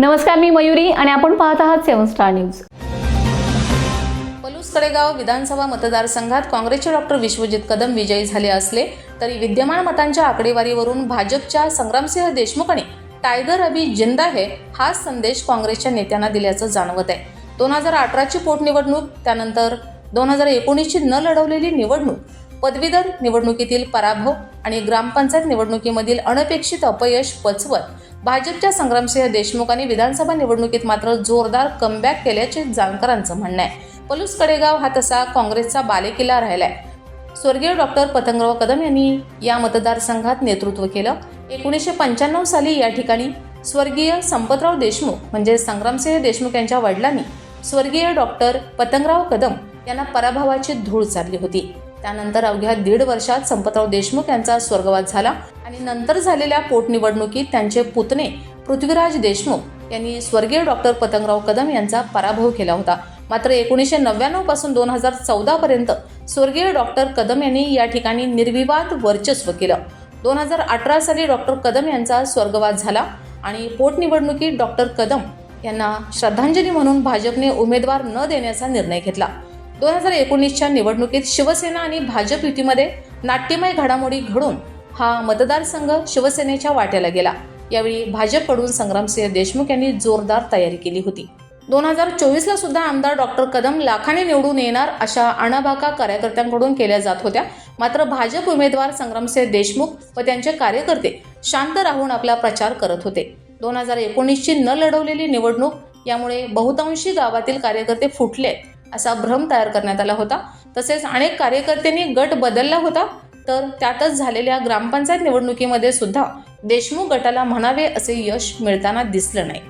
नमस्कार मी मयुरी आणि आपण पाहत आहात seven star news. Palus Kadegaon विधानसभा मतदारसंघात काँग्रेसचे डॉक्टर विश्वजित कदम विजयी झाले असले तरी विद्यमान मतांच्या आकडेवारीवरून भाजपच्या संग्रामसिंह देशमुख आणि टायगर जिंदा है हाच संदेश काँग्रेसच्या नेत्यांना दिल्याचं जाणवत आहे. दोन हजार अठराची पोटनिवडणूक त्यानंतर दोन हजार एकोणीसची न लढवलेली निवडणूक पदवीधर निवडणुकीतील पराभव आणि ग्रामपंचायत निवडणुकीमधील अनपेक्षित अपयश पचवत भाजपच्या संग्रामसिंह देशमुखांनी विधानसभा निवडणुकीत मात्र जोरदार कमबॅक केल्याचे जाणकारांचं म्हणणं आहे. पलूस कडेगाव हा तसा काँग्रेसचा बालेकिल्ला राहिलाय. स्वर्गीय डॉक्टर पतंगराव कदम यांनी या मतदारसंघात नेतृत्व केलं. एकोणीसशे पंच्याण्णव साली या ठिकाणी स्वर्गीय संपतराव देशमुख म्हणजे संग्रामसिंह देशमुख यांच्या वडिलांनी स्वर्गीय डॉक्टर पतंगराव कदम यांना पराभवाची धूळ चालली होती. त्यानंतर अवघ्या दीड वर्षात संपतराव देशमुख यांचा स्वर्गवास झाला आणि नंतर झालेल्या पोटनिवडणुकीत त्यांचे पुतणे पृथ्वीराज देशमुख यांनी स्वर्गीय डॉक्टर पतंगराव कदम यांचा पराभव केला होता. मात्र एकोणीसशे नव्याण्णवपासून दोन हजार चौदा पर्यंत स्वर्गीय डॉक्टर कदम यांनी या ठिकाणी निर्विवाद वर्चस्व केलं. दोन हजार अठरा साली डॉक्टर कदम यांचा स्वर्गवास झाला आणि पोटनिवडणुकीत डॉक्टर कदम यांना श्रद्धांजली म्हणून भाजपने उमेदवार न देण्याचा निर्णय घेतला. दोन हजार एकोणीसच्या निवडणुकीत शिवसेना आणि भाजप युतीमध्ये नाट्यमय घडामोडी घडून हा मतदारसंघ शिवसेनेच्या वाट्याला गेला. यावेळी भाजपकडून संग्रामसिंह देशमुख यांनी जोरदार तयारी केली होती. दोन हजार चोवीसला सुद्धा आमदार डॉक्टर कदम लाखाने निवडून येणार अशा अणाभाका कार्यकर्त्यांकडून केल्या जात होत्या. मात्र भाजप उमेदवार संग्रामसिंह देशमुख व त्यांचे कार्यकर्ते शांत राहून आपला प्रचार करत होते. दोन हजार एकोणीसची न लढवलेली निवडणूक यामुळे बहुतांशी गावातील कार्यकर्ते फुटले असा भ्रम तयार करण्यात आला होता. तसेच अनेक कार्यकर्त्यांनी गट बदलला होता. तर त्यातच झालेल्या ग्रामपंचायत निवडणुकीमध्ये सुद्धा देशमुख गटाला म्हणावे असे यश मिळताना दिसलं नाही.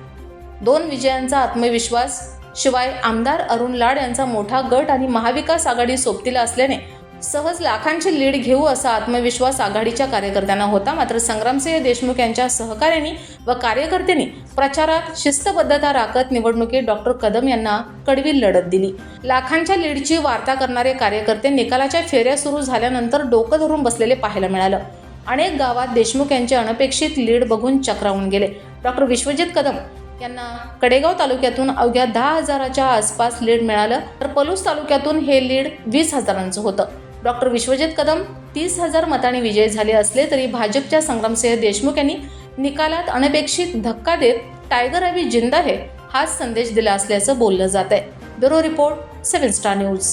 दोन विजयांचा आत्मविश्वास शिवाय आमदार अरुण लाड यांचा मोठा गट आणि महाविकास आघाडी सोबतीला असल्याने सहज लाखांची लीड घेऊ असा आत्मविश्वास आघाडीच्या कार्यकर्त्यांना होता. मात्र संग्रामसिंह देशमुख यांच्या सहकार्यांनी व कार्यकर्त्यांनी प्रचारात शिस्तबद्धता राखत निवडणुकीत डॉक्टर कदम यांना कडवी लढत दिली. लाखांच्या लीडची वार्ता करणारे कार्यकर्ते निकालाच्या फेऱ्या सुरू झाल्यानंतर डोकं धरून बसलेले पाहायला मिळालं. अनेक गावात देशमुख यांचे अनपेक्षित लीड बघून चक्रावून गेले. डॉक्टर विश्वजित कदम यांना कडेगाव तालुक्यातून अवघ्या दहा हजाराच्या आसपास लीड मिळालं. तर पलूस तालुक्यातून हे लीड वीस हजारांचं होतं. डॉक्टर विश्वजित कदम तीस हजार मतांनी विजयी झाले असले तरी भाजपच्या संग्रामसिंह देशमुख यांनी निकालात अनपेक्षित धक्का देत टायगर अवी जिंदा हे हाच संदेश दिला असल्याचं बोललं जात आहे bureau report seven star news.